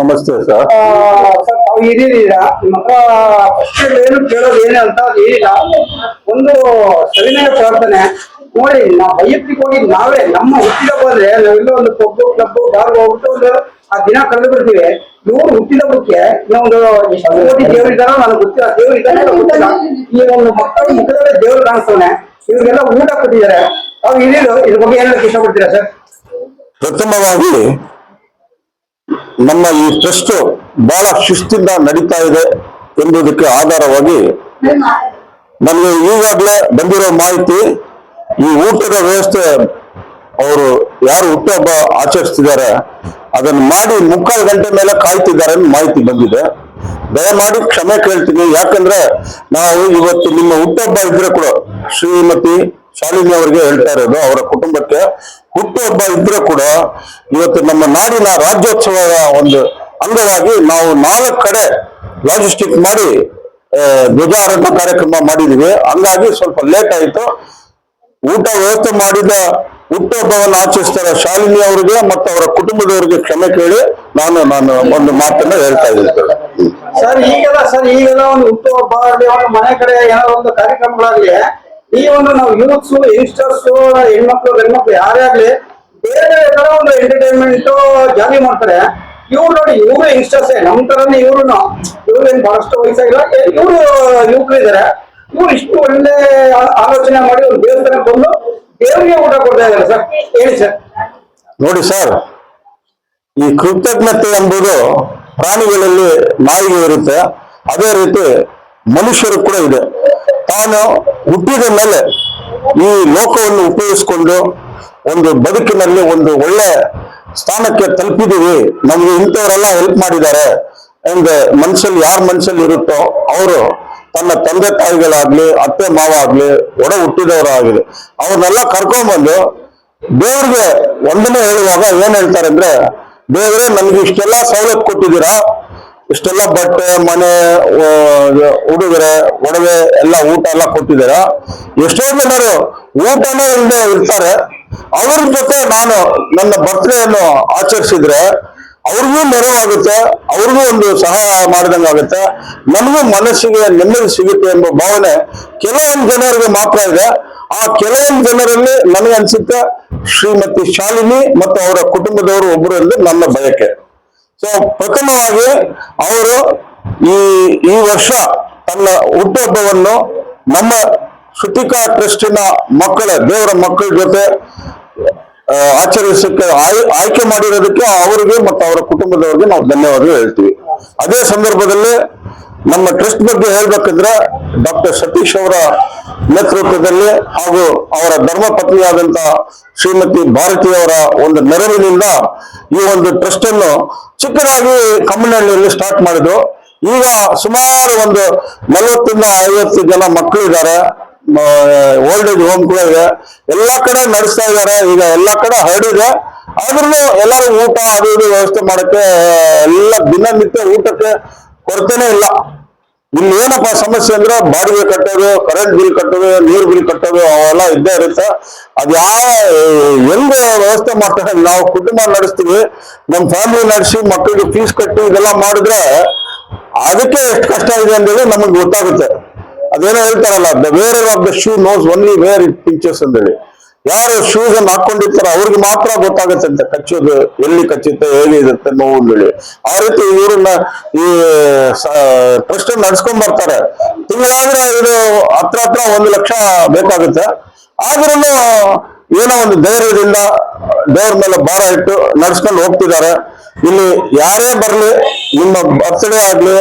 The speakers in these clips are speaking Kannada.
ನಮಸ್ತೆ ಸರ್. ಸರ್ ತಾವು ಹಿರಿಯರಿದ್ದೀರಾ ನಿಮ್ಮ ಹತ್ರ ಏನು ಕೇಳೋದು ಏನು ಅಂತ ಏನಿಲ್ಲ. ಒಂದು ಸವಿನಯ ಪ್ರಾರ್ಥನೆ. ನೋಡಿ ನಾವು ವೈಯಕ್ತಿಕವಾಗಿ ನಾವೇ ನಮ್ಮ ಹುಟ್ಟಿದ ಬಂದ್ರೆ ನಾವೆಲ್ಲ ಒಂದು ಪಬ್ಬು ಕ್ಲಬ್ ಬಾರ್ ಹೋಗ್ಬಿಟ್ಟು ಒಂದು ಆ ದಿನ ಕಳೆದು ಬಿಡ್ತೀವಿ. ಇವ್ರು ಹುಟ್ಟಿದ ಬಗ್ಗೆ ಇನ್ನೊಂದು ಎಷ್ಟು ಕೋಟಿ ದೇವ್ರು ಇದ್ದಾರೋ ನನಗೆ ಗೊತ್ತಿಲ್ಲ. ದೇವ್ರು ಇದ್ದಾನೆ ನನಗೆ ಗೊತ್ತಿಲ್ಲ. ಈ ಒಂದು ಮಕ್ಕಳ ಮುಖದಲ್ಲೇ ದೇವರು ಕಾಣಿಸ್ತಾನೆ ಇವರಿಗೆಲ್ಲ ಊಟ ಕೊಟ್ಟಿದ್ದಾರೆ. ಅವ್ರು ಹಿರಿಯರು ಇದ್ರ ಬಗ್ಗೆ ಏನಾದ್ರು ಇಷ್ಟಪಡ್ತೀರಾ ಸರ್? ಪ್ರಥಮವಾಗಿ ನಮ್ಮ ಈ ಟ್ರಸ್ಟ್ ಬಹಳ ಶಿಸ್ತಿಂದ ನಡೀತಾ ಇದೆ ಎಂಬುದಕ್ಕೆ ಆಧಾರವಾಗಿ ನಮಗೆ ಈಗಾಗಲೇ ಬಂದಿರೋ ಮಾಹಿತಿ ಈ ಊಟದ ವ್ಯವಸ್ಥೆ ಅವರು ಯಾರು ಹುಟ್ಟುಹಬ್ಬ ಆಚರಿಸ್ತಿದ್ದಾರೆ, ಅದನ್ನು ಮಾಡಿ ಮುಕ್ಕಾಲು ಗಂಟೆ ಮೇಲೆ ಕಾಯ್ತಿದ್ದಾರೆ ಅನ್ನೋ ಮಾಹಿತಿ ಬಂದಿದೆ. ದಯಮಾಡಿ ಕ್ಷಮೆ ಕೇಳ್ತೀನಿ, ಯಾಕಂದ್ರೆ ನಾವು ಇವತ್ತು ನಿಮ್ಮ ಹುಟ್ಟುಹಬ್ಬ ಇದ್ರೆ ಕೂಡ ಶ್ರೀಮತಿ ಶಾಲಿನಿ ಅವರಿಗೆ ಹೇಳ್ತಾ ಇರೋದು, ಅವರ ಕುಟುಂಬಕ್ಕೆ ಹುಟ್ಟುಹಬ್ಬ ಇದ್ರೆ ಕೂಡ ಇವತ್ತು ನಮ್ಮ ನಾಡಿನ ರಾಜ್ಯೋತ್ಸವದ ಒಂದು ಅಂಗವಾಗಿ ನಾವು ನಾಲ್ಕು ಕಡೆ ಲಾಜಿಸ್ಟಿಕ್ ಮಾಡಿ ಧ್ವಜಾರೋಹಣ ಕಾರ್ಯಕ್ರಮ ಮಾಡಿದೀವಿ ಹಂಗಾಗಿ ಸ್ವಲ್ಪ ಲೇಟ್ ಆಯಿತು ಊಟ ವ್ಯವಸ್ಥೆ ಮಾಡಿದ ಹುಟ್ಟುಹಬ್ಬವನ್ನು ಆಚರಿಸ್ತಾರೆ ಶಾಲಿನಿ ಅವರಿಗೆ ಮತ್ತು ಅವರ ಕುಟುಂಬದವರಿಗೆ ಕ್ಷಮೆ ಕೇಳಿ ನಾನು ನಾನು ಒಂದು ಮಾತನ್ನ ಹೇಳ್ತಾ ಇದ್ದೀನಿ ಸರ್. ಈಗೆಲ್ಲ ಸರ್, ಈಗೆಲ್ಲ ಒಂದು ಹುಟ್ಟುಹಬ್ಬ ಮನೆ ಕಡೆ ಏನಾದ್ರು ಒಂದು ಕಾರ್ಯಕ್ರಮಗಳಾಗ್ಲಿ ಈ ಒಂದು ನಾವು ಯೂತ್ಸ್ ಯಂಗ್ಸ್ಟರ್ಸ್ ಹೆಣ್ಮಕ್ಳು, ಗಂಡ್ಮಕ್ಳು ಯಾರೇ ಆಗ್ಲಿ ಬೇರೆ ತರ ಒಂದು ಎಂಟರ್ಟೈನ್ಮೆಂಟ್ ಜಾರಿ ಮಾಡ್ತಾರೆ. ಇವ್ರು ನೋಡಿ, ಇವರು ಯಂಗ್ಸ್ಟರ್ಸ್ ನಮ್ ತರನೇ ಇವ್ರು ಇವ್ರು ಏನ್ ಬಹಳಷ್ಟು ವಯಸ್ಸಾಗಿಲ್ಲ. ಇವರು ಯುವಕರು ಇದಾರೆ. ಇವ್ರು ಇಷ್ಟು ಒಳ್ಳೆ ಆಲೋಚನೆ ಮಾಡಿ ಒಂದು ದೇವಸ್ಥಾನಕ್ಕೆ ಬಂದು ದೇವರಿಗೆ ಊಟ ಕೊಡ್ತಾ ಇದಾರೆ ಸರ್. ಹೇಳಿ ಸರ್. ನೋಡಿ ಸರ್, ಈ ಕೃತಜ್ಞತೆ ಎಂಬುದು ಪ್ರಾಣಿಗಳಲ್ಲಿ ನಾಯಿಗೆ ಇರುತ್ತೆ. ಅದೇ ರೀತಿ ಮನುಷ್ಯರು ಕೂಡ ಇದೆ. ತಾನು ಹುಟ್ಟಿದ ಮೇಲೆ ಈ ಲೋಕವನ್ನು ಉಪಯೋಗಿಸಿಕೊಂಡು ಒಂದು ಬದುಕಿನಲ್ಲಿ ಒಂದು ಒಳ್ಳೆ ಸ್ಥಾನಕ್ಕೆ ತಲುಪಿದೀವಿ ನಮ್ಗೆ ಇಂಥವರೆಲ್ಲ ಹೆಲ್ಪ್ ಮಾಡಿದ್ದಾರೆ. ಒಂದು ಮನ್ಸಲ್ಲಿ ಯಾರ ಮನ್ಸಲ್ಲಿ ಇರುತ್ತೋ ಅವರು ತನ್ನ ತಂದೆ ತಾಯಿಗಳಾಗ್ಲಿ, ಅತ್ತೆ ಮಾವ ಆಗ್ಲಿ ಒಡ ಹುಟ್ಟಿದವರಾಗಲಿ, ಅವ್ರನ್ನೆಲ್ಲ ಕರ್ಕೊಂಡ್ಬಂದು ದೇವ್ರಿಗೆ ಒಂದನೇ ಹೇಳುವಾಗ ಏನ್ ಹೇಳ್ತಾರೆ ಅಂದ್ರೆ, ದೇವ್ರೆ, ನಮ್ಗೆ ಇಷ್ಟೆಲ್ಲ ಸವಲತ್ತು ಕೊಟ್ಟಿದ್ದೀರಾ? ಇಷ್ಟೆಲ್ಲ ಬಟ್ಟೆ, ಮನೆ ಉಡುಗೊರೆ, ಒಡವೆ ಎಲ್ಲ ಊಟ ಎಲ್ಲ ಕೊಟ್ಟಿದ್ದಾರೆ. ಎಷ್ಟೋ ಜನರು ಊಟನೇ ಇಲ್ಲದೆ ಇರ್ತಾರೆ. ಅವ್ರ ಜೊತೆ ನಾನು ನನ್ನ ಬರ್ತ್ಡೇಯನ್ನು ಆಚರಿಸಿದ್ರೆ ಅವ್ರಿಗೂ ನೆರವಾಗುತ್ತೆ, ಅವ್ರಿಗೂ ಒಂದು ಸಹಾಯ ಮಾಡಿದಂಗಾಗುತ್ತೆ ನನಗೂ ಮನಸ್ಸಿಗೆ ನೆಮ್ಮದಿ ಸಿಗುತ್ತೆ ಎಂಬ ಭಾವನೆ ಕೆಲವೊಂದು ಜನರಿಗೆ ಮಾತ್ರ ಇದೆ. ಆ ಕೆಲವೊಂದು ಜನರಲ್ಲಿ ನನಗೆ ಅನ್ಸುತ್ತೆ ಶ್ರೀಮತಿ ಶಾಲಿನಿ ಮತ್ತು ಅವರ ಕುಟುಂಬದವರು ಒಬ್ಬರು ಎಂದು ನನ್ನ ಬಯಕೆ. ಸೊ ಪ್ರಥಮವಾಗಿ ಅವರು ಈ ಈ ವರ್ಷ ತನ್ನ ಹುಟ್ಟುಹಬ್ಬವನ್ನು ನಮ್ಮ ಶ್ರುತಿಕಾ ಟ್ರಸ್ಟಿನ ಮಕ್ಕಳ, ದೇವರ ಮಕ್ಕಳ ಜೊತೆ ಆಚರಿಸಕ್ಕೆ ಆಯ್- ಆಯ್ಕೆ ಮಾಡಿರೋದಕ್ಕೆ ಅವರಿಗೆ ಮತ್ತು ಅವರ ಕುಟುಂಬದವರಿಗೆ ನಾವು ಧನ್ಯವಾದ ಹೇಳ್ತೀವಿ. ಅದೇ ಸಂದರ್ಭದಲ್ಲಿ ನಮ್ಮ ಟ್ರಸ್ಟ್ ಬಗ್ಗೆ ಹೇಳ್ಬೇಕಂದ್ರೆ ಡಾಕ್ಟರ್ ಸತೀಶ್ ಅವರ ನೇತೃತ್ವದಲ್ಲಿ ಹಾಗೂ ಅವರ ಧರ್ಮ ಪತ್ನಿಯಾದಂತ ಶ್ರೀಮತಿ ಭಾರತಿ ಅವರ ಒಂದು ನೆರವಿನಿಂದ ಈ ಒಂದು ಟ್ರಸ್ಟ್ ಅನ್ನು ಚಿಕ್ಕದಾಗಿ ಕಮ್ಮನಹಳ್ಳಿಯಲ್ಲಿ ಸ್ಟಾರ್ಟ್ ಮಾಡಿದ್ರು. ಈಗ ಸುಮಾರು ಒಂದು ನಲವತ್ತರಿಂದ ಐವತ್ತು ಜನ ಮಕ್ಕಳು ಇದ್ದಾರೆ ಓಲ್ಡ್ ಏಜ್ ಹೋಮ್ ಇದೆ. ಎಲ್ಲಾ ಕಡೆ ನಡೆಸ್ತಾ ಇದ್ದಾರೆ. ಈಗ ಎಲ್ಲಾ ಕಡೆ ಹರಡಿದೆ ಆದ್ರೂ ಎಲ್ಲರೂ ಊಟ ಅದು ವ್ಯವಸ್ಥೆ ಮಾಡಕ್ಕೆ, ಎಲ್ಲ ದಿನನಿತ್ಯ ಊಟಕ್ಕೆ ಕೊರತೆನೇ ಇಲ್ಲ. ಇಲ್ಲಿ ಏನಪ್ಪ ಸಮಸ್ಯೆ ಅಂದ್ರೆ ಬಾಡಿಗೆ ಕಟ್ಟೋದು ಕರೆಂಟ್ ಬಿಲ್ ಕಟ್ಟೋದು, ನೀರು ಬಿಲ್ ಕಟ್ಟೋದು, ಅವೆಲ್ಲ ಇದ್ದೇ ಇರುತ್ತೆ. ಅದು ಯಾವ, ಹೆಂಗ ವ್ಯವಸ್ಥೆ ಮಾಡ್ತಾರೆ. ನಾವು ಕುಟುಂಬ ನಡೆಸ್ತೀವಿ. ನಮ್ಮ ಫ್ಯಾಮಿಲಿ ನಡೆಸಿ ಮಕ್ಕಳಿಗೆ ಫೀಸ್ ಕಟ್ಟಿ ಇದೆಲ್ಲ ಮಾಡಿದ್ರೆ ಅದಕ್ಕೆ ಎಷ್ಟು ಕಷ್ಟ ಇದೆ ಅಂತೇಳಿ ನಮಗೆ ಗೊತ್ತಾಗುತ್ತೆ. ಅದೇನೋ ಹೇಳ್ತಾರಲ್ಲ the wearer of the shoe knows only wear it pinches ಅಂತೇಳಿ ಯಾರು ಶೂಸ್ ಅನ್ನು ಹಾಕೊಂಡಿರ್ತಾರೋ ಅವ್ರಿಗೆ ಮಾತ್ರ ಗೊತ್ತಾಗುತ್ತೆ ಅಂತ, ಕಚ್ಚೋದು, ಎಲ್ಲಿ ಕಚ್ಚುತ್ತೆ, ಹೇಗೆ ಇರುತ್ತೆ ನೋವು ಅಂತೇಳಿ ಆ ರೀತಿ ಇವರನ್ನ ಈ ಟ್ರಸ್ಟ್ ನಡ್ಸ್ಕೊಂಡ್ ಬರ್ತಾರೆ ತಿಂಗಳಾದ್ರೆ ಇದು ಹತ್ರ ಹತ್ರ ಒಂದು ಲಕ್ಷ ಬೇಕಾಗುತ್ತೆ. ಆದ್ರೂ ಏನೋ ಒಂದು ಧೈರ್ಯದಿಂದ ದೇವ್ರ ಮೇಲೆ ಭಾರ ಇಟ್ಟು ನಡ್ಸ್ಕೊಂಡು ಹೋಗ್ತಿದ್ದಾರೆ. ಇಲ್ಲಿ ಯಾರೇ ಬರಲಿ, ನಿಮ್ಮ ಬರ್ತ್ಡೇ ಆಗ್ಲಿ,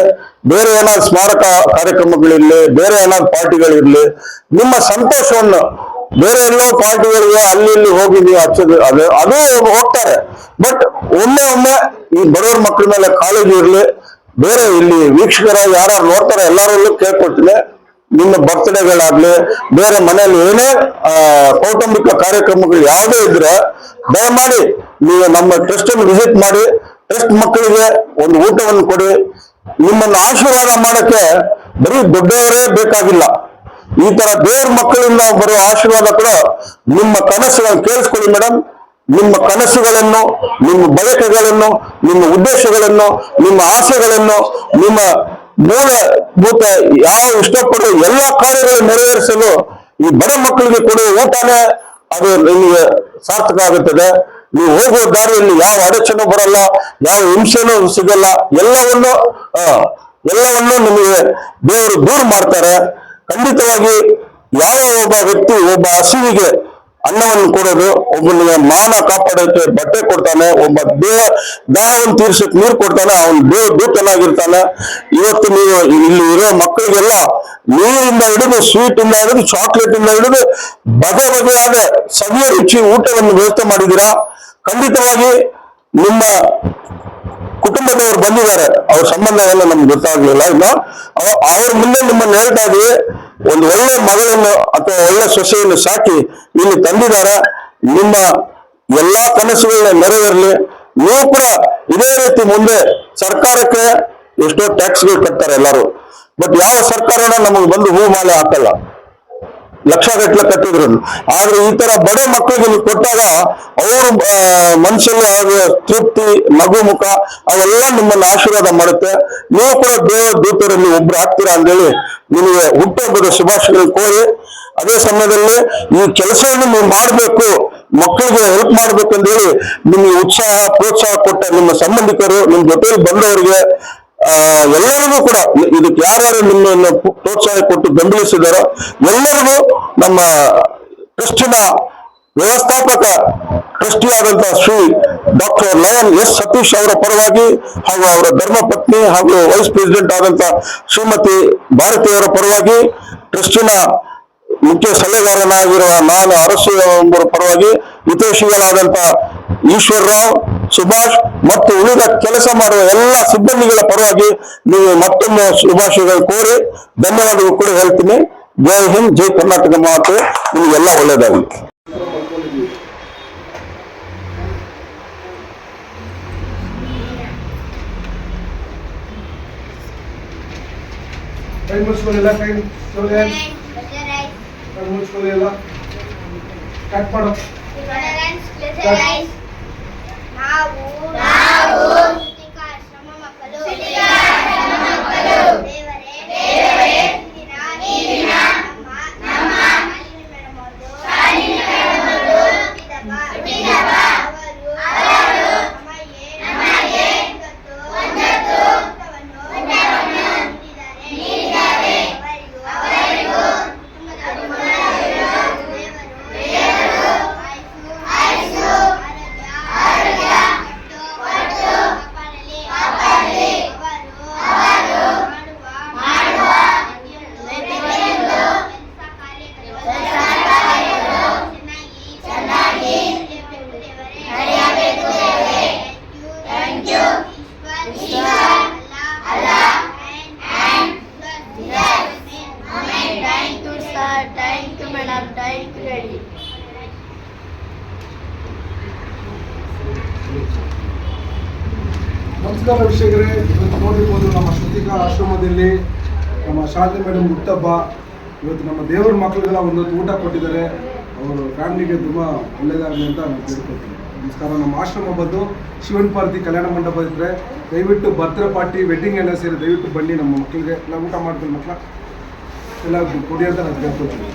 ಬೇರೆ ಏನಾದ್ರು ಸ್ಮಾರಕ ಕಾರ್ಯಕ್ರಮಗಳಿರ್ಲಿ, ಬೇರೆ ಏನಾದ್ರು ಪಾರ್ಟಿಗಳಿರ್ಲಿ, ನಿಮ್ಮ ಸಂತೋಷವನ್ನು ಬೇರೆ ಎಲ್ಲೋ ಪಾರ್ಟಿಗಳಿಗೆ ಅಲ್ಲಿ ಇಲ್ಲಿ ಹೋಗಿ ನೀವು ಹಚ್ಚೋದು, ಅದು ಅದು ಹೋಗ್ತಾರೆ. ಬಟ್ ಒಮ್ಮೆ ಒಮ್ಮೆ ಈ ಬಡವರ ಮಕ್ಕಳ ಮೇಲೆ ಕಾಳಜಿ ಇರಲಿ. ಬೇರೆ ಇಲ್ಲಿ ವೀಕ್ಷಕರ ಯಾರು ನೋಡ್ತಾರೆ, ಎಲ್ಲರಲ್ಲೂ ಕೇಳ್ಕೊಳ್ತೀನಿ. ನಿಮ್ಮ ಬರ್ತ್ಡೇಗಳಾಗ್ಲಿ, ಬೇರೆ ಮನೆಯಲ್ಲಿ ಏನೇ ಕೌಟುಂಬಿಕ ಕಾರ್ಯಕ್ರಮಗಳು ಯಾವುದೇ ಇದ್ರೆ ದಯಮಾಡಿ ನೀವು ನಮ್ಮ ಟ್ರಸ್ಟ್ ವಿಸಿಟ್ ಮಾಡಿ ಟ್ರಸ್ಟ್ ಮಕ್ಕಳಿಗೆ ಒಂದು ಊಟವನ್ನು ಕೊಡಿ. ನಿಮ್ಮನ್ನು ಆಶೀರ್ವಾದ ಮಾಡಕ್ಕೆ ಬರೀ ದೊಡ್ಡವರೇ ಬೇಕಾಗಿಲ್ಲ. ಈ ತರ ಬೇರೆ ಮಕ್ಕಳಿಂದ ಬರುವ ಆಶೀರ್ವಾದ ಕೂಡ ನಿಮ್ಮ ಕನಸುಗಳನ್ನು ಕೇಳಿಸ್ಕೊಳ್ಳಿ ಮೇಡಮ್ ನಿಮ್ಮ ಕನಸುಗಳನ್ನು, ನಿಮ್ಮ ಬಯಕೆಗಳನ್ನು, ನಿಮ್ಮ ಉದ್ದೇಶಗಳನ್ನು, ನಿಮ್ಮ ಆಸೆಗಳನ್ನು, ನಿಮ್ಮ ಮೂಲಭೂತ ಯಾವ ಇಷ್ಟಪಡುವ ಎಲ್ಲಾ ಕಾರ್ಯಗಳನ್ನು ನೆರವೇರಿಸಲು ಈ ಬಡ ಮಕ್ಕಳಿಗೆ ಕೊಡುವ ಊಟನೇ ಅದು ನಿಮಗೆ ಸಾರ್ಥಕ ಆಗುತ್ತದೆ. ನೀವು ಹೋಗುವ ದಾರಿಯಲ್ಲಿ ಯಾವ ಅಡಚಣೆ ಬರಲ್ಲ, ಯಾವ ಹಿಂಸೆನೂ ಸಿಗಲ್ಲ. ಎಲ್ಲವನ್ನು ಎಲ್ಲವನ್ನೂ ಎಲ್ಲವನ್ನು ನಿಮಗೆ ದೇವರು ದೂರ ಮಾಡ್ತಾರೆ. ಖಂಡಿತವಾಗಿ ಯಾವ ಒಬ್ಬ ವ್ಯಕ್ತಿ ಒಬ್ಬ ಹಸಿವಿಗೆ ಅನ್ನವನ್ನು ಕೊಡೋದು ಒಬ್ಬನಿಗೆ ಮಾನ ಕಾಪಾಡೋಕೆ ಬಟ್ಟೆ ಕೊಡ್ತಾನೆ, ಒಬ್ಬ ದೇಹ ದಾಹವನ್ನು ತೀರ್ಸಕ್ ನೀರು ಕೊಡ್ತಾನೆ, ಅವನ್ ದೇಹ ದೂತನಾಗಿರ್ತಾನೆ. ಇವತ್ತು ನೀವು ಇಲ್ಲಿ ಇರೋ ಮಕ್ಕಳಿಗೆಲ್ಲ ನೀರಿಂದ ಹಿಡಿದು ಸ್ವೀಟ್ ಇಂದ ಹಿಡಿದು ಚಾಕ್ಲೇಟ್ ಇಂದ ಹಿಡಿದು ಬಗೆ ಬಗೆಯಾದ ಸವಿಯ ರುಚಿ ಊಟವನ್ನು ವ್ಯವಸ್ಥೆ ಮಾಡಿದ್ದೀರಾ? ಖಂಡಿತವಾಗಿ ನಿಮ್ಮ ಕುಟುಂಬದವರು ಬಂದಿದ್ದಾರೆ. ಅವ್ರ ಸಂಬಂಧ ಎಲ್ಲ ನಮ್ಗೆ ಗೊತ್ತಾಗ್ಲಿಲ್ಲ. ಇನ್ನು ಅವ- ಅವ್ರ ಮುಂದೆ ನಿಮ್ಮನ್ನ ಹೇಳ್ತಾ ಒಂದು ಒಳ್ಳೆ ಮಗಳನ್ನು ಅಥವಾ ಒಳ್ಳೆ ಸೊಸೆಯನ್ನು ಸಾಕಿ ಇಲ್ಲಿ ತಂದಿದಾರ. ನಿಮ್ಮ ಎಲ್ಲಾ ಕನಸುಗಳನ್ನ ನೆರವೇರಲಿ. ನೀವು ಕೂಡ ಇದೇ ರೀತಿ ಮುಂದೆ ಸರ್ಕಾರಕ್ಕೆ ಎಷ್ಟೋ ಟ್ಯಾಕ್ಸ್ಗಳು ಕಟ್ತಾರೆ ಎಲ್ಲರೂ. ಬಟ್ ಯಾವ ಸರ್ಕಾರನ ನಮಗೆ ಬಂದು ಹೂ ಮಾಲೆ ಹಾಕಲ್ಲ. ಲಕ್ಷ ಗಟ್ಟಲೆ ಕಟ್ಟಿದ್ರು ಆದ್ರೆ ಈ ತರ ಬಡ ಮಕ್ಕಳಿಗೆ ನೀವು ಕೊಟ್ಟಾಗ ಅವರು ಅವ್ರ ತೃಪ್ತಿ, ಮಗು ಮುಖ, ಅವೆಲ್ಲ ನಿಮ್ಮನ್ನ ಆಶೀರ್ವಾದ ಮಾಡುತ್ತೆ. ನೀವು ಕೂಡ ದೇವ ದೂತರಲ್ಲಿ ಒಬ್ರು ಆಗ್ತೀರಾ ಅಂತೇಳಿ ನಿಮಗೆ ಹುಟ್ಟುಹಬ್ಬದ ಶುಭಾಶಯಗಳು ಕೋರಿ, ಅದೇ ಸಮಯದಲ್ಲಿ ಈ ಕೆಲಸವನ್ನು ನೀವು ಮಾಡಬೇಕು, ಮಕ್ಕಳಿಗೆ ಹೆಲ್ಪ್ ಮಾಡ್ಬೇಕು ಅಂತೇಳಿ ನಿಮಗೆ ಉತ್ಸಾಹ, ಪ್ರೋತ್ಸಾಹ ಕೊಟ್ಟ ನಿಮ್ಮ ಸಂಬಂಧಿಕರು, ನಿಮ್ಮ ಜೊತೆಯಲ್ಲಿ ಬಂದವರಿಗೆ ಎಲ್ಲರಿಗೂ ಕೂಡ ಇದಕ್ಕೆ ಯಾರ್ಯಾರು ನಿಮ್ಮನ್ನು ಪ್ರೋತ್ಸಾಹ ಕೊಟ್ಟು ಬೆಂಬಲಿಸಿದಾರೋ ಎಲ್ಲರಿಗೂ ನಮ್ಮ ಟ್ರಸ್ಟಿನ ವ್ಯವಸ್ಥಾಪಕ ಟ್ರಸ್ಟಿಯಾದಂತಹ Shri doctor Lion S Satish ಅವರ ಪರವಾಗಿ ಹಾಗೂ ಅವರ ಧರ್ಮಪತ್ನಿ ಹಾಗೂ ವೈಸ್ ಪ್ರೆಸಿಡೆಂಟ್ ಆದಂತಹ ಶ್ರೀಮತಿ ಭಾರತಿ ಅವರ ಪರವಾಗಿ ಟ್ರಸ್ಟಿನ ಮುಖ್ಯ ಸಲಹೆಗಾರನಾಗಿರುವ ನಾನು ಅರಸು ಎಂಬುವರ ಪರವಾಗಿ ಹಿತೈಷಿಗಳಾದಂತ ಈಶ್ವರರಾವ್ ಸುಭಾಷ್ ಮತ್ತು ಉಳಿದ ಕೆಲಸ ಮಾಡುವ ಎಲ್ಲ ಸಿಬ್ಬಂದಿಗಳ ಪರವಾಗಿ ನೀವು ಮತ್ತೊಮ್ಮೆ ಶುಭಾಶಯಗಳು ಕೋರಿ ಧನ್ಯವಾದಗಳು ಕೂಡ ಹೇಳ್ತೀನಿ. ಜೈ ಹಿಂದ್ ಜೈ ಕರ್ನಾಟಕ ಮಾತು. ನಿಮಗೆಲ್ಲ ಒಳ್ಳೆಯದಾಗಲಿ. ಕೈ ಮುಚ್ಕೊಳ್ಳಿಲ್ಲ ಕೈ ಮುಚ್ಕೊಳ್ಳಿ. ಕೈ ಮುಚ್ಕೊಳ್ಳಿಲ್ಲ. ಕಟ್ ಮಾಡು. ನಾವು ನಾವು ಶ್ರಮ ಮಕ್ಕಳು ದೇವರೇ ದೇವರೇ ಈ ದಿನ ನಮ್ಮ ನಮ್ಮ ಶಾಲಿನಿ ಮೇಡಮ್ ಅವ್ರದ್ದು ಹುಟ್ಟಿದಬ್ಬ ಅವರು ಅವರು ನಮಗೆ ನಮಗೆ ಒಂದತ್ತು ಊಟವನ್ನು ನೀಡಿದ್ದಾರೆ ಅವರಿಗೂ ಅವರಿಗೂ ಕುಟುಂಬದವರು ದೇವರು ಆಯುಸ್ಸು ಆರೋಗ್ಯ ಕೊಟ್ಟು ಕಾಪಾಡಲಿ ಅವರು ಮಾಡುವ ಪ್ರತಿಯೊಂದು ಕೆಲಸ ಕಾರ್ಯಗಳು ಚೆನ್ನಾಗಿ ನಡೆಯಬೇಕು ದೇವರೇ ಥ್ಯಾಂಕ್ ಯು ಈಶ್ವರ್ ಅಲ್ಲಾ and Amen. Thank you, sir. ನಮಸ್ಕಾರ ವೀಕ್ಷಕರೇ. ಇವತ್ತು ನೋಡಿರ್ಬೋದು ನಮ್ಮ ಶ್ರುತಿಕಾ ಆಶ್ರಮದಲ್ಲಿ ನಮ್ಮ ಶಾರದೆ ಮೇಡಮ್ ಹುಟ್ಟಬ್ಬ ಇವತ್ತು ನಮ್ಮ ದೇವರ ಮಕ್ಕಳಿಗೆಲ್ಲ ಒಂದೊತ್ತು ಊಟ ಕೊಟ್ಟಿದ್ದಾರೆ. ಅವರು ಫ್ಯಾಮಿಲಿಗೆ ತುಂಬ ಒಳ್ಳೆಯದಾಗಲಿ ಅಂತ ನಾನು ಕೇಳ್ಕೊತೀನಿ ನಮಸ್ಕಾರ, ನಮ್ಮ ಆಶ್ರಮ ಬಂದು ಶಿವನ್ ಪಾರ್ತಿ ಕಲ್ಯಾಣ ಮಂಟಪ ಇದ್ರೆ ದಯವಿಟ್ಟು ಭದ್ರ ಪಾರ್ಟಿ ವೆಡ್ಡಿಂಗ್ ಎಲ್ಲ ಸೇರಿ ದಯವಿಟ್ಟು ಬನ್ನಿ ನಮ್ಮ ಮಕ್ಕಳಿಗೆ. ಎಲ್ಲ ಊಟ ಮಾಡ್ತೀನಿ ಮಕ್ಕಳ ಎಲ್ಲ ಕೊಡಿ ಅಂತ ನಾನು ಕೇಳ್ಕೊತೀನಿ